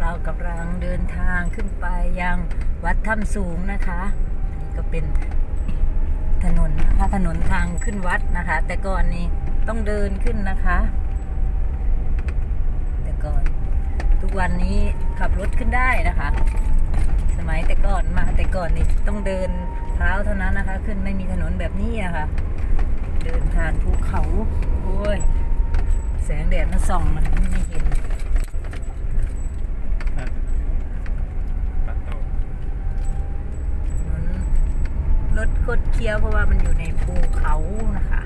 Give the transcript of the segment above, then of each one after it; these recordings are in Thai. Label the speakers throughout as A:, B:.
A: เรากำลังเดินทางขึ้นไปยังวัดถ้ำสูงนะคะนนี้ก็เป็นถนนนะคะถนนทางขึ้นวัดนะคะ แต่ก่อนนี้ต้องเดินขึ้นนะคะ แต่ก่อน ทุกวันนี้ขับรถขึ้นได้นะคะ สมัยแต่ก่อนมาแต่ก่อนนี่ต้องเดินเท้าเท่านั้นนะคะ ขึ้นไม่มีถนนแบบนี้อะค่ะเดินผ่านภูเขาโอ้ยแสงแดดมันส่องมันไม่เห็น
B: ตัดต่อ
A: ถนน รถคดเคี้ยวเพราะว่ามันอยู่ในภูเขานะคะ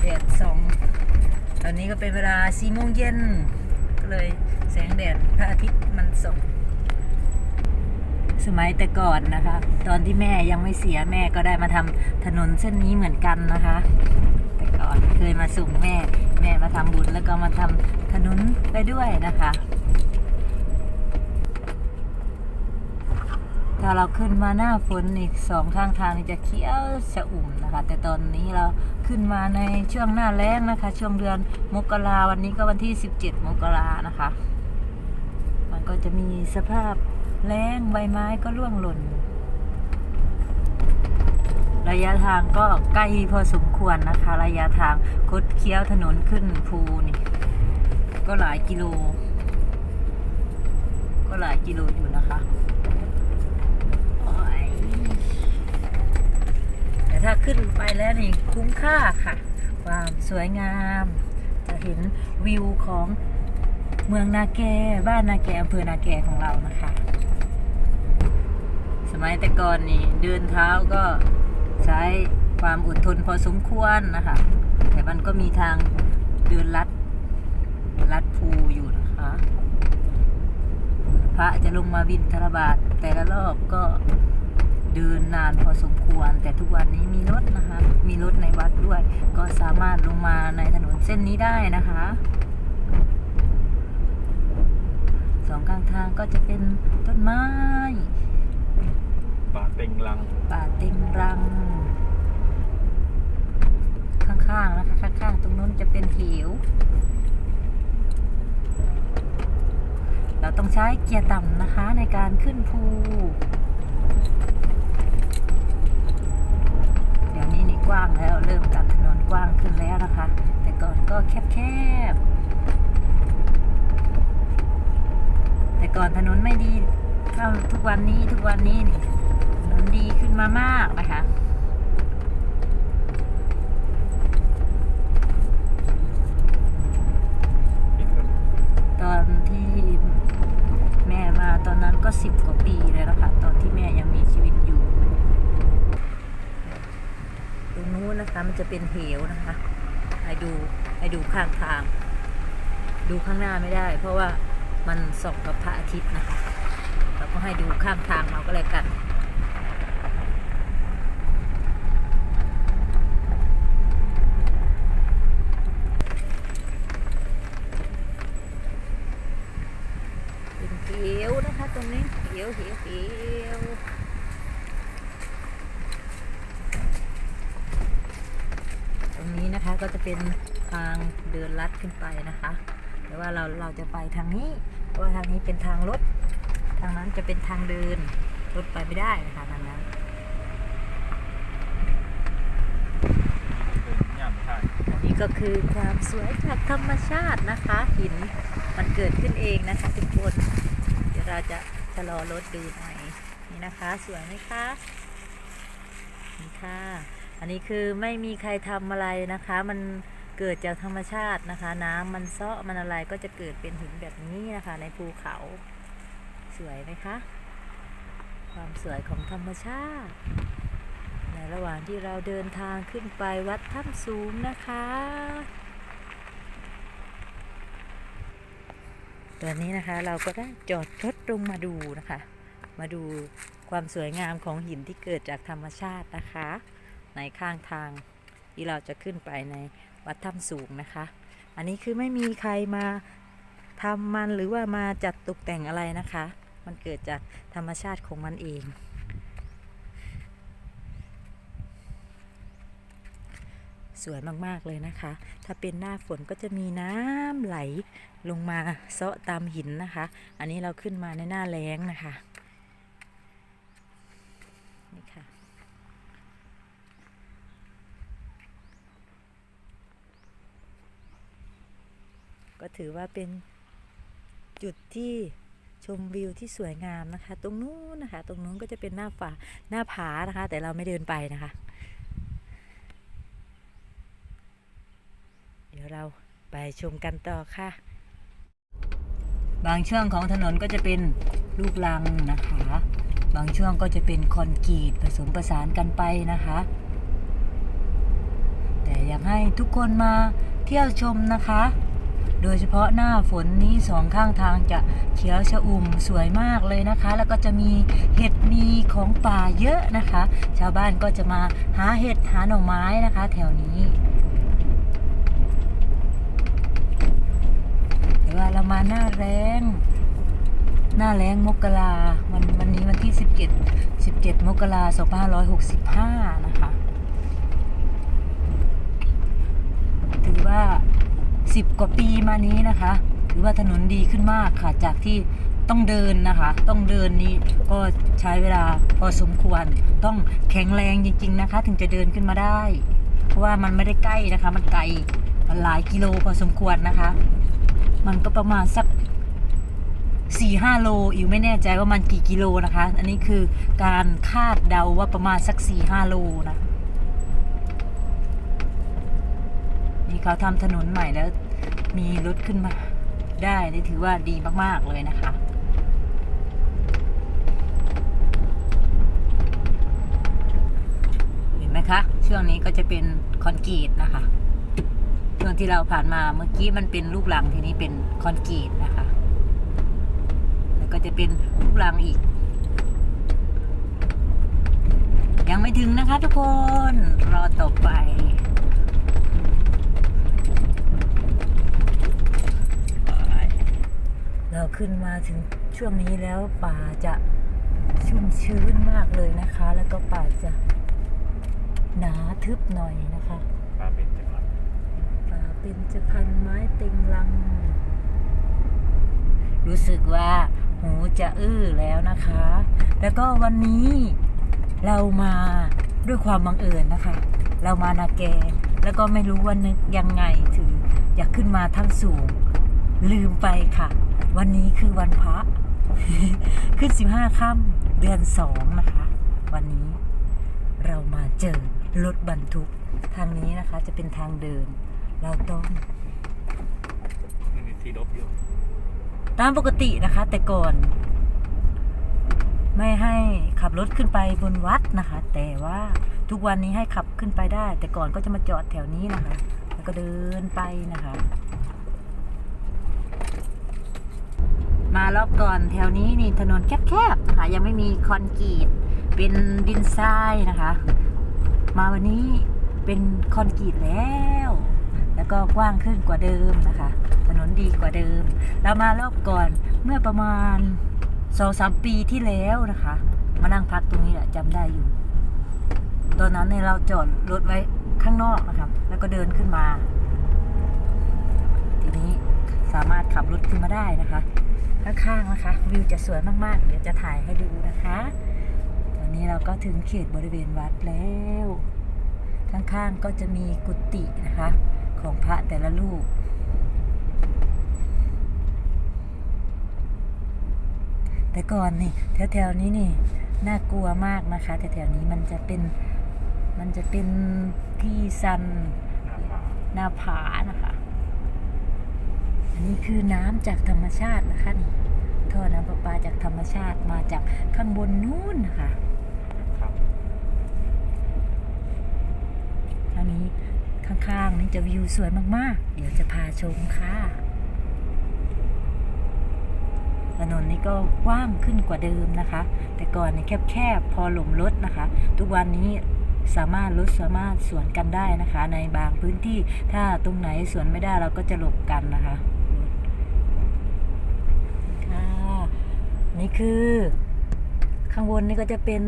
A: แดดส่อง ตอนนี้ก็เป็นเวลาสี่โมงเย็น ก็เลยแสงแดดพระอาทิตย์มันส่องสมัยแต่ก่อนนะคะ ตอนที่แม่ยังไม่เสียแม่ก็ได้มาทำถนนเส้นนี้เหมือนกันนะคะ แต่ก่อนเคยมาส่งแม่ แม่มาทำบุญแล้วก็มาทำถนนไปด้วยนะคะ ถ้าเราขึ้นมาหน้าฝนอีกสองข้างทางนี่จะเขียวชะอุ่มนะคะ แต่ตอนนี้เราขึ้นมาในช่วงหน้าแล้งนะคะ ช่วงเดือนมกราวันนี้ก็วันที่ 17 มกรานะคะ มันก็จะมีสภาพแล้งใบไม้ก็ร่วงหล่น ระยะทางก็ใกล้พอสมควรนะคะ ระยะทางคดเคี้ยวถนนขึ้นภูนี่ ก็หลายกิโล ก็หลายกิโลอยู่นะคะ โอ้ยแต่ถ้า ขึ้นไปแล้วนี่คุ้มค่าค่ะ ความสวยงาม จะเห็นวิวของเมืองนาแกบ้านนาแกอำเภอนาแกของเรานะคะ สมัยแต่ก่อนนี่เดินเท้าก็ใช้ความอดทนพอสมควรนะคะ แต่มันก็มีทางเดินลัดลัดภูอยู่นะคะ พระจะลงมาบินทรบาทแต่ละรอบก็ เดินนานพอสมควร แต่ทุกวันนี้มีรถนะคะ มีรถในวัดด้วย ก็สามารถลงมาในถนนเส้นนี้ได้นะคะสองข้างทางก็จะเป็นต้นไม้
B: ป่าเต็งลัง
A: ป่าเต็งรัง ข้างๆนะคะข้างๆตรงนู้นจะเป็นเหวเราต้องใช้เกียร์ต่ำนะคะในการขึ้นภูเดี๋ยวนี้นี่กว้างแล้วเริ่มตัดถนนกว้างขึ้นแล้วนะคะ แต่ก่อนก็แคบๆแต่ก่อนถนนไม่ดีเท่าทุกวันนี้ทุกวันนี้นี่ถนนดีขึ้นมามากนะคะตอนที่แม่มาตอนนั้นก็สิบกว่าปีเลยนะคะตอนที่แม่ยังมีชีวิตอยู่ ต รงนู้นนะคะ มันจะเป็นเหวนะคะให้ดูให้ดูข้างทาง ดูข้างหน้าไม่ได้ เพราะว่ามันส่องกับพระอาทิตย์นะคะเราก็ให้ดูข้างทางเราก็เลยกันเป็นเขียวนะคะตรงนี้เขียวเขียวเขียวตรงนี้นะคะก็จะเป็นทางเดินลัดขึ้นไปนะคะ แต่ว่า เราเราจะไปทางนี้เพราะว่าทางนี้เป็นทางรถ ทางนั้นจะเป็นทางเดินรถไปไม่ได้นะคะทางนั้น
B: นย่ำถ่าย
A: อันนี้ก็คือความสวยจากธรรมชาตินะคะ หินมันเกิดขึ้นเองนะคะทุกคนเดี๋ยวเราจะชะลอรถดูหน่อยนี่นะคะ สวยไหมคะนี่ค่ะ อันนี้คือไม่มีใครทำอะไรนะคะ มัน เกิดจากธรรมชาตินะคะ น้ำมันเซาะมันอะไรก็จะเกิดเป็นหินแบบนี้นะคะ ในภูเขาสวยไหมคะ ความสวยของธรรมชาติ ในระหว่างที่เราเดินทางขึ้นไปวัดถ้ำสูงนะคะ ตอนนี้นะคะเราก็ได้จอดรถลงมาดูนะคะ มาดูความสวยงามของหินที่เกิดจากธรรมชาตินะคะ ในข้างทางที่เราจะขึ้นไปใน วัดถ้ำสูงนะคะ อันนี้คือไม่มีใครมาทำมันหรือว่ามาจัดตกแต่งอะไรนะคะ มันเกิดจากธรรมชาติของมันเอง สวยมากๆเลยนะคะ ถ้าเป็นหน้าฝนก็จะมีน้ำไหลลงมาเซาะตามหินนะคะ อันนี้เราขึ้นมาในหน้าแล้งนะคะ นี่ค่ะ ก็ ถือว่าเป็นจุดที่ชมวิวที่สวยงามนะคะ ตรงนู้นนะคะ ตรงนู้นก็จะเป็นหน้าฝาหน้าผานะคะ แต่เราไม่เดินไปนะคะ เดี๋ยวเราไปชมกันต่อค่ะ บางช่วงของถนนก็จะเป็นลูกลังนะคะ บางช่วงก็จะเป็นคอนกรีตผสมประสานกันไปนะคะ แต่อยากให้ทุกคนมาเที่ยวชมนะคะ โดยเฉพาะหน้าฝนนี้สองข้างทางจะเขียวชอุ่มสวยมากเลยนะคะ แล้วก็จะมีเห็ดมีของป่าเยอะนะคะ ชาวบ้านก็จะมาหาเห็ดหาหน่อไม้นะคะ แถวนี้แต่ว่าเรามาหน้าแรงหน้าแรงมกราวันวันนี้วันที่ 17 17 มกราคม2565 นะคะ ถือว่า 10 กว่าปีมานี้นะคะ ถือว่าถนนดีขึ้นมากค่ะ จากที่ต้องเดินนะคะ ต้องเดินนี้ก็ใช้เวลาพอสมควร ต้องแข็งแรงจริง ๆนะคะ ถึงจะเดินขึ้นมาได้ เพราะว่ามันไม่ได้ใกล้นะคะ มันไกลมันหลายกิโลพอสมควรนะคะ มันก็ประมาณสักสี่ห้าโลอิวไม่แน่ใจว่ามันกี่กิโลนะคะ อันนี้คือการคาดเดาว่าประมาณสักสี่ห้าโลนะ นี่ เขาทำถนนใหม่แล้วมีรถขึ้นมาได้นี่ถือว่าดีมาก ๆ เลยนะคะเห็นไหมคะ ช่วงนี้ก็จะเป็นคอนกรีตนะคะช่วงที่เราผ่านมาเมื่อกี้มันเป็นลูกหลังทีนี้เป็นคอนกรีตนะคะ แล้วก็จะเป็นลูกรังอีก ยังไม่ถึงนะคะทุกคนรอต่อไป เรา ขึ้นมาถึงช่วงนี้แล้วป่าจะชุ่มชื้นมากเลยนะคะ แล้วก็ป่าจะหนาทึบหน่อยนะคะ
B: ปลาเป็นจังหวัด
A: ป่าเป็นจะพันไม้เต็งลัง รู้สึกว่าหูจะอื้อแล้วนะคะ แล้วก็วันนี้เรามาด้วยความบังเอิญนะคะ เรามานาแก แล้วก็ไม่รู้ว่านึกยังไงถึงอยากขึ้นมาทั้งสูง ลืมไปค่ะ วันนี้คือวันพระ ขึ้น15ค่ำเดือนสองนะคะ วันนี้เรามาเจอรถบรรทุกทางนี้นะคะ จะเป็นทางเดิน เราต้อง
B: นี่มีที่ลบอยู่
A: ตามปกตินะคะ แต่ก่อน ไม่ให้ขับรถขึ้นไปบนวัดนะคะ แต่ว่าทุกวันนี้ให้ขับขึ้นไปได้ แต่ก่อนก็จะมาจอดแถวนี้นะคะ แล้วก็เดินไปนะคะ มารอบก่อนแถวนี้นี่ถนนแคบๆนะคะยังไม่มีคอนกรีตเป็นดินทรายนะคะ มาวันนี้เป็นคอนกรีตแล้ว แล้วก็กว้างขึ้นกว่าเดิมนะคะ ถนนดีกว่าเดิม เรามารอบก่อนเมื่อประมาณสองสามปีที่แล้วนะคะ มานั่งพักตรงนี้แหละจำได้อยู่ ตอนนั้นเนี่ยเราจอดรถไว้ข้างนอกนะครับ แล้วก็เดินขึ้นมา ทีนี้สามารถขับรถขึ้นมาได้นะคะ ข้างๆนะคะ วิวจะสวยมากๆ เดี๋ยวจะถ่ายให้ดูนะคะ ตอนนี้เราก็ถึงเขตบริเวณวัดแล้ว ข้างๆก็จะมีกุฏินะคะ ของพระแต่ละรูปแต่ก่อนนี่แถวๆนี้นี่น่ากลัวมากนะคะแถวๆนี้มันจะเป็นมันจะเป็นที่ซัน
B: หน้าผา
A: นะคะ นนี้คือน้ำจากธรรมชาตินะคะนี่ท่อน้ำประปาจากธรรมชาติมาจากข้างบนนู้นนะคะ
B: ครับ
A: อันนี้ข้างๆนี่จะวิวสวยมากๆ เดี๋ยวจะพาชมค่ะ ถนนนี้ก็กว้างขึ้นกว่าเดิมนะคะ แต่ก่อนนี่แคบๆพอหลมรถนะคะ ทุกวันนี้สามารถรถสามารถสวนกันได้นะคะ ในบางพื้นที่ถ้าตรงไหนสวนไม่ได้เราก็จะหลบกันนะคะค่ะ นี่คือ ข้างบนนี่ก็จะเป็น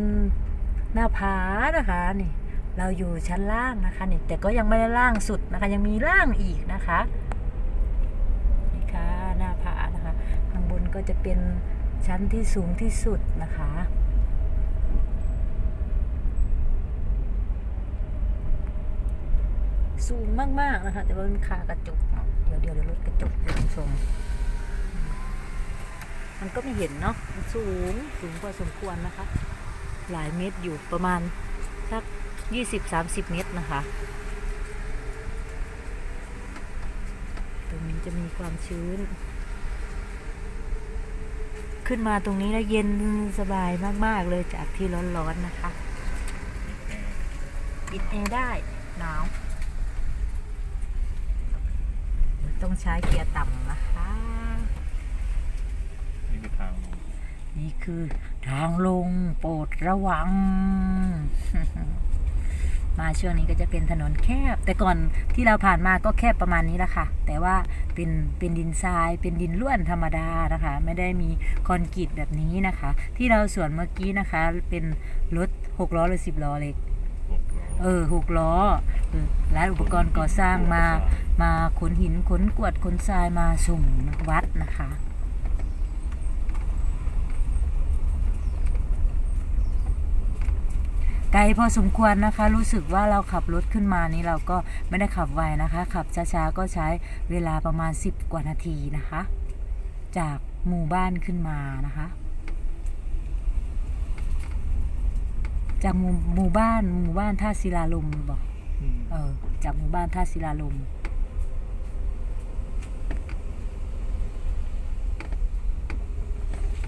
A: หน้าผานะคะนี่ เราอยู่ชั้นล่างนะคะนี่แต่ก็ยังไม่ได้ล่างสุดนะคะ ยังมีล่างอีกนะคะนี่ค่ะหน้าผานะคะ ข้างบนก็จะเป็นชั้นที่สูงที่สุดนะคะสูงมาก ๆ นะคะ แต่ว่ามันคากระจก เดี๋ยวเดี๋ยวเดี๋ยวรถกระจกเดี๋ยวชม มันก็ไม่เห็นเนาะมันสูงสูงพอสมควรนะคะ หลายเมตรอยู่ประมาณสักยี่สิบสามสิบเมตรนะคะ ตรงนี้จะมีความชื้น ขึ้นมาตรงนี้แล้วเย็นสบายมาก ๆ เลยจากที่ร้อนๆนะคะปิดแอร์ได้หนาว ต้องใช้เกียร์ต่ำนะคะ
B: นี่คือทางลง
A: นี่ คือ ทางลงโปรดระวัง มาช่วงนี้ก็จะเป็นถนนแคบ แต่ก่อนที่เราผ่านมาก็แคบประมาณนี้แหละค่ะ แต่ว่าเป็นเป็นดินทราย เป็นดินล้วนธรรมดานะคะ ไม่ได้มีคอนกรีตแบบนี้นะคะ ที่เราสวนเมื่อกี้นะคะ เป็นรถหกล้อหรือสิบล้อเล็ก
B: หกล้อ
A: เออหกล้อเออและอุปกรณ์ก่อสร้างมา มาขนหินขนกรวดขนทรายมาส่งวัดนะคะ ไกลพอสมควรนะคะ รู้สึกว่าเราขับรถขึ้นมานี่เราก็ไม่ได้ขับไวนะคะ ขับช้าๆก็ใช้เวลาประมาณ 10 กว่านาทีนะคะ จากหมู่บ้านขึ้นมานะคะ จากหมู่หมู่บ้านหมู่บ้านท่าศิลาลมบอก
B: อืม
A: เออจากหมู่บ้านท่าศิลาลม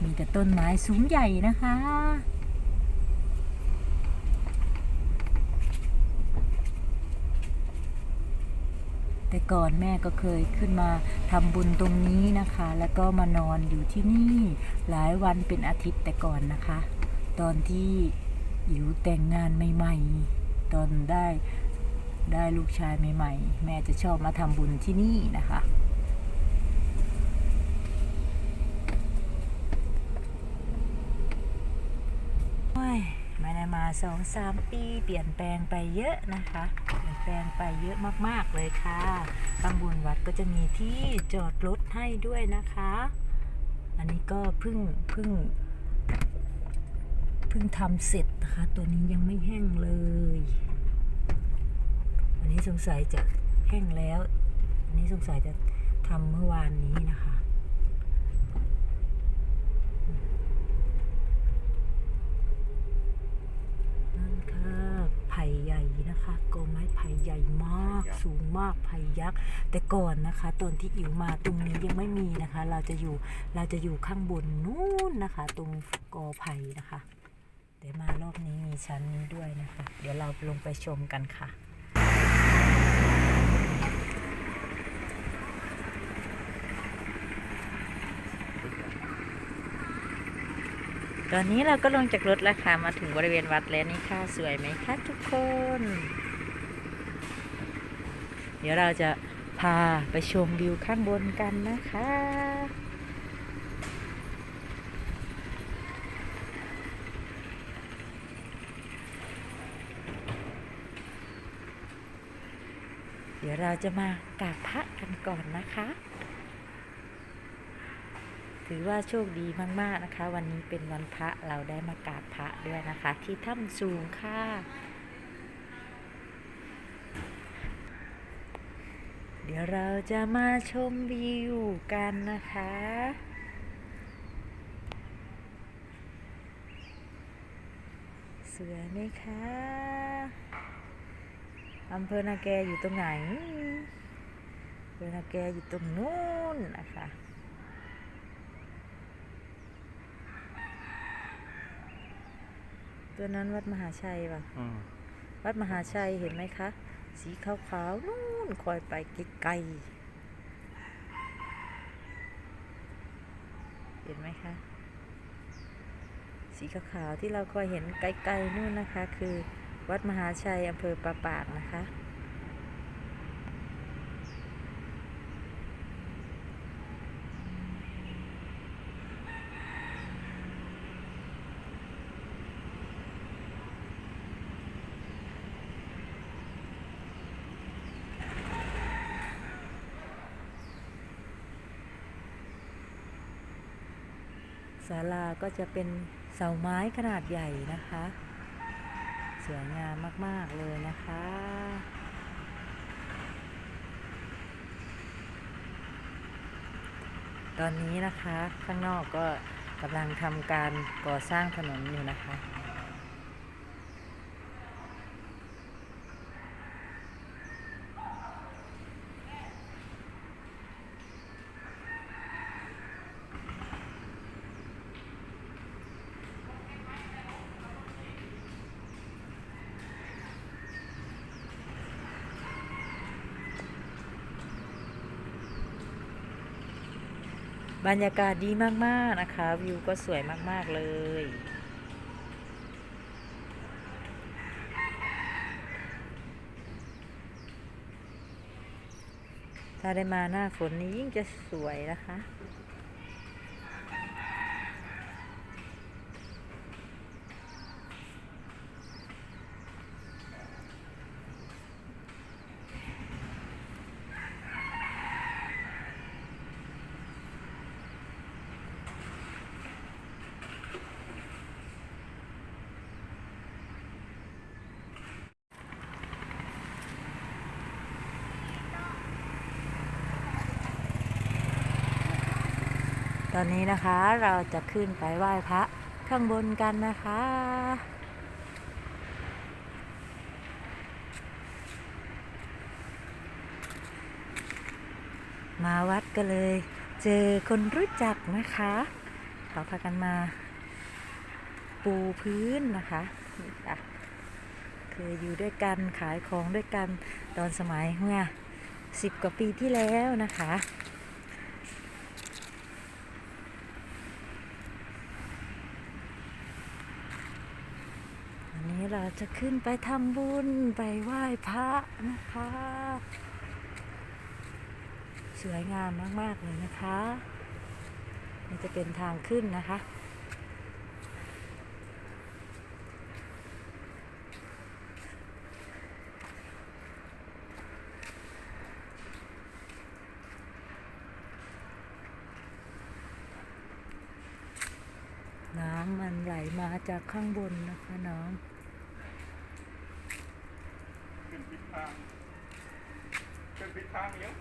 A: มีแต่ต้นไม้สูงใหญ่นะคะ แต่ก่อนแม่ก็เคยขึ้นมาทำบุญตรงนี้นะคะ แล้วก็มานอนอยู่ที่นี่หลายวันเป็นอาทิตย์แต่ก่อนนะคะ ตอนที่อยู่แต่งงานใหม่ ๆ ตอนได้ได้ลูกชายใหม่ ๆ แม่จะชอบมาทำบุญที่นี่นะคะ โอ้ยไมาสองสามปี เปลี่ยนแปลงไปเยอะนะคะ เปลี่ยนแปลงไปเยอะมากๆเลยค่ะข้างบนวัดก็จะมีที่จอดรถให้ด้วยนะคะ อันนี้ก็เพิ่งเพิ่งเพิ่งทำเสร็จนะคะ ตัวนี้ยังไม่แห้งเลยอันนี้สงสัยจะแห้งแล้ว อันนี้สงสัยจะทำเมื่อวานนี้นะคะ นั่นค่ะไผ่ใหญ่ นะคะกอไม้ไผ่ใหญ่มากสูงมากไผ่ยักษ์แต่ก่อนนะคะ ตอนที่อิ๋วมาตรงนี้ยังไม่มีนะคะ เราจะอยู่เราจะอยู่ข้างบนนู้นนะคะ ตรงกอไผ่นะคะ แต่มารอบนี้มีชั้นนี้ด้วยนะคะ เดี๋ยวเราลงไปชมกันค่ะ ตอนนี้เราก็ลงจากรถแล้วค่ะ มาถึงบริเวณวัดแล้วนี่ค่ะ สวยไหมคะทุกคน เดี๋ยวเราจะพาไปชมวิวข้างบนกันนะคะ เดี๋ยวเราจะมากราบพระกันก่อนนะคะ ถือว่าโชคดีมากๆนะคะ วันนี้เป็นวันพระเราได้มากราบพระด้วยนะคะ ที่ถ้ำสูงค่ะเดี๋ยวเราจะมาชมวิวกันนะคะ สวยไหมคะอำเภอนาแกอยู่ตรงไหนอำเภอนาแกอยู่ตรงนู้นนะคะ ตัวนั้นวัดมหาชัยป่ะ
B: อืม
A: วัดมหาชัยเห็นไหมคะ สีขาวๆนู่นคอยไปไกลๆเห็นไหมคะ สีขาวๆที่เราคอยเห็นไกลๆนู่นนะคะ คือวัดมหาชัยอำเภอปราปากนะคะ ก็จะเป็นเสาไม้ขนาดใหญ่นะคะ สวยงามมาก ๆ เลยนะคะ ตอนนี้นะคะข้างนอกก็กำลังทำการก่อสร้างถนนอยู่นะคะ รรยากาศดีมาก ๆ นะคะ วิวก็สวยมาก ๆ เลย ถ้าได้มาหน้าฝนนี้ยิ่งจะสวยนะคะ ตอนนี้นะคะเราจะขึ้นไปไหว้พระข้างบนกันนะคะ มาวัดก็เลย เจอคนรู้จักนะคะเขาพากันมา ปูพื้นนะคะค่ะเคยอยู่ด้วยกันขายของด้วยกันตอนสมัยเมื่อสิบกว่าปีที่แล้วนะคะ วันนี้เรา จะขึ้นไปทำบุญไปไหว้พระนะคะ สวยงามมาก ๆ เลยนะคะนี่จะเป็นทางขึ้นนะคะ น้ำมันไหลมาจากข้างบนนะคะน้อง
B: ขึ้นทิศทางขึ้น ทางเลี้ยว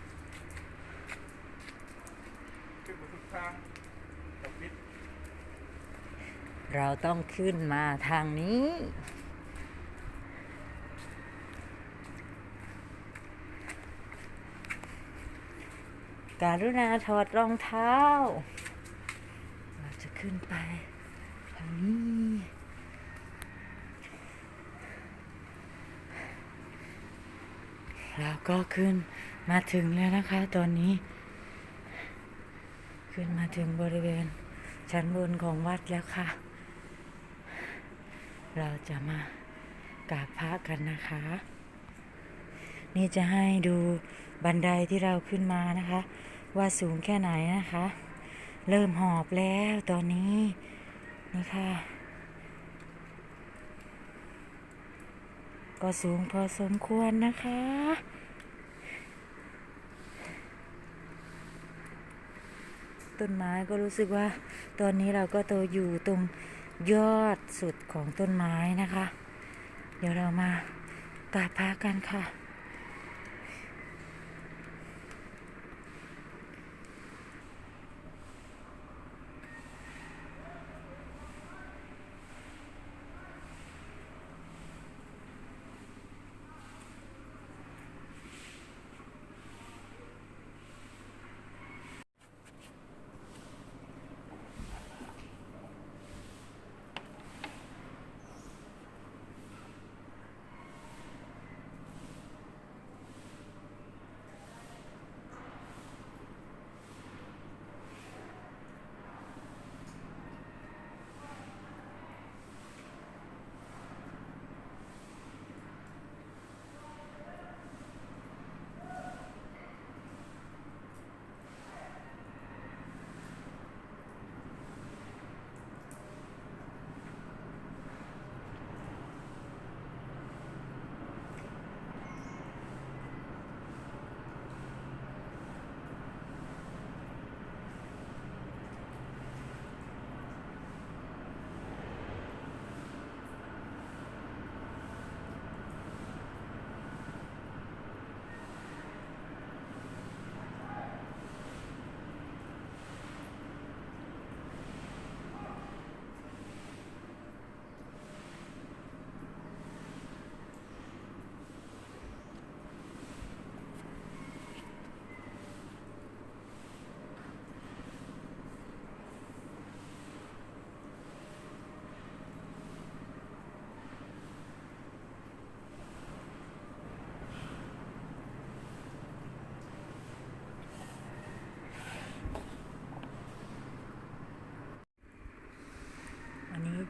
B: ขึ้นบนทิศทางตกนิด
A: เราต้องขึ้นมาทางนี้ การุณาถอดรองเท้า เราจะขึ้นไปทางนี้เราก็ขึ้น มาถึงแล้วนะคะ ตอนนี้ ขึ้นมาถึงบริเวณ ชั้นบนของวัดแล้วค่ะ เราจะมากราบพระกันนะคะ นี่จะให้ดูบันไดที่เราขึ้นมานะคะ ว่าสูงแค่ไหนนะคะ เริ่มหอบแล้วตอนนี้ นี่ค่ะ ก็สูงพอสมควรนะคะ ต้นไม้ก็รู้สึกว่าตอนนี้เราก็โตอยู่ตรงยอดสุดของต้นไม้นะคะ เดี๋ยวเรามากราบพระกันค่ะ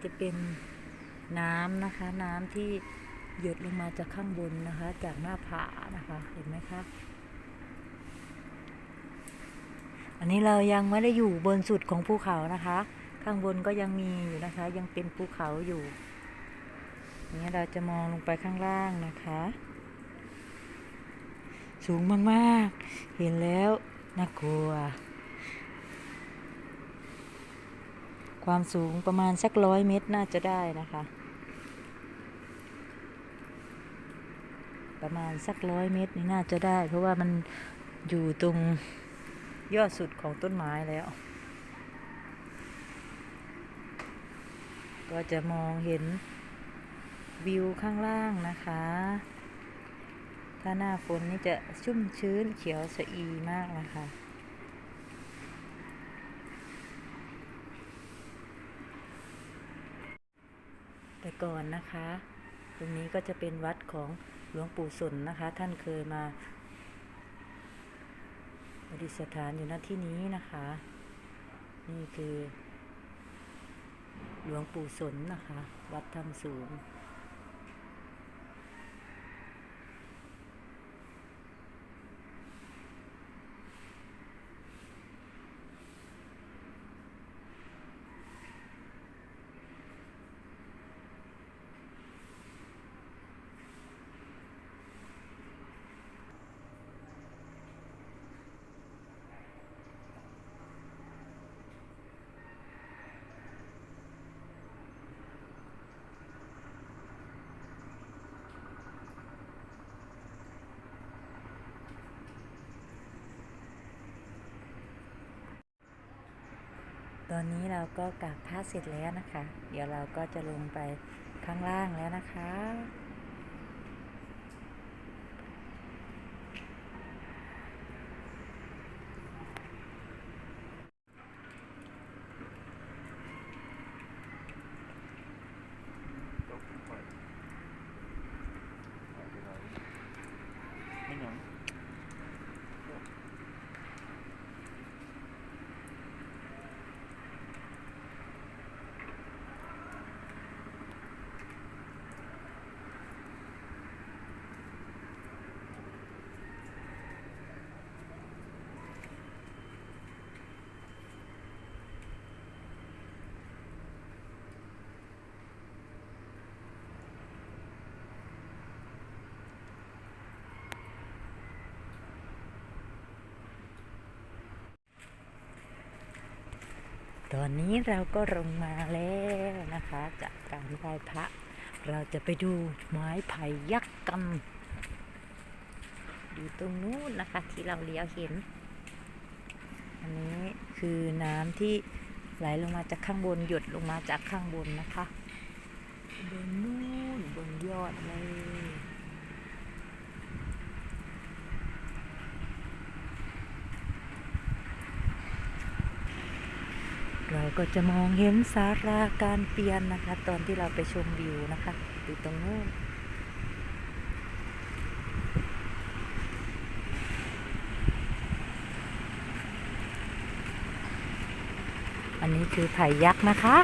A: จะเป็นน้ำนะคะ น้ำที่หยดลงมาจากข้างบนนะคะ จากหน้าผานะคะ เห็นไหมคะอันนี้เรายังไม่ได้อยู่บนสุดของภูเขานะคะ ข้างบนก็ยังมีอยู่นะคะ ยังเป็นภูเขาอยู่อันนี้เราจะมองลงไปข้างล่างนะคะ สูงมากๆ เห็นแล้วน่ากลัว ความสูงประมาณสักร้อยเมตรน่าจะได้นะคะ ประมาณสักร้อยเมตรนี่น่าจะได้ เพราะว่ามันอยู่ตรงยอดสุดของต้นไม้แล้ว ก็จะมองเห็นวิวข้างล่างนะคะ ถ้าหน้าฝนนี่จะชุ่มชื้นเขียวสะอีมากนะคะ แต่ก่อนนะคะ ตรงนี้ก็จะเป็นวัดของหลวงปู่สนนะคะ ท่านเคยมาปฏิสถานอยู่ณที่นี้นะคะ นี่คือ หลวงปู่สนนะคะ วัดธรรมสูง อนนี้เราก็กราบพระเสร็จแล้วนะคะ เดี๋ยวเราก็จะลงไปข้างล่างแล้วนะคะ
B: ตกไปไม่หยัง
A: ตอนนี้เราก็ลงมาแล้วนะคะจากการไหว้พระ เราจะไปดูไม้ไผ่ยักษ์กันอยู่ตรงนู้นนะคะที่เราเลี้ยวเห็น อันนี้คือน้ำที่ไหลลงมาจากข้างบนหยดลงมาจากข้างบนนะคะบนนู้นบนยอดเลย เรา ก็จะมองเห็นสาราการเปลี่ยนนะคะ ตอนที่เราไปชมวิวนะคะอยู่ตรงนู้นอันนี้คือไผ่ยักษ์นะคะ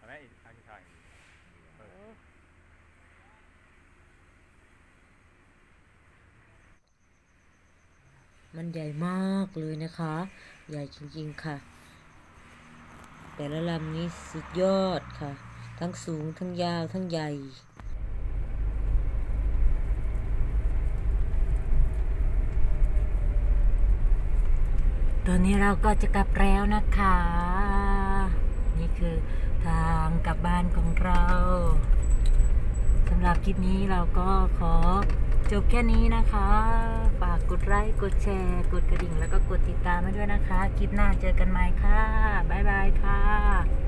B: อะไรอีกทางที่ทางเออ
A: มันใหญ่มากเลยนะคะ ใหญ่จริงๆค่ะ แต่ละลำนี้สุดยอดค่ะ ทั้งสูงทั้งยาวทั้งใหญ่ตอนนี้เราก็จะกลับแล้วนะคะ นี่คือทางกลับบ้านของเราสำหรับคลิปนี้เราก็ขอจบแค่นี้นะคะากกดไลค์ กดแชร์ กดกระดิ่ง แล้วก็กดติดตามมาด้วยนะคะ คลิปหน้าเจอกันใหม่ค่ะ บ๊ายบายค่ะ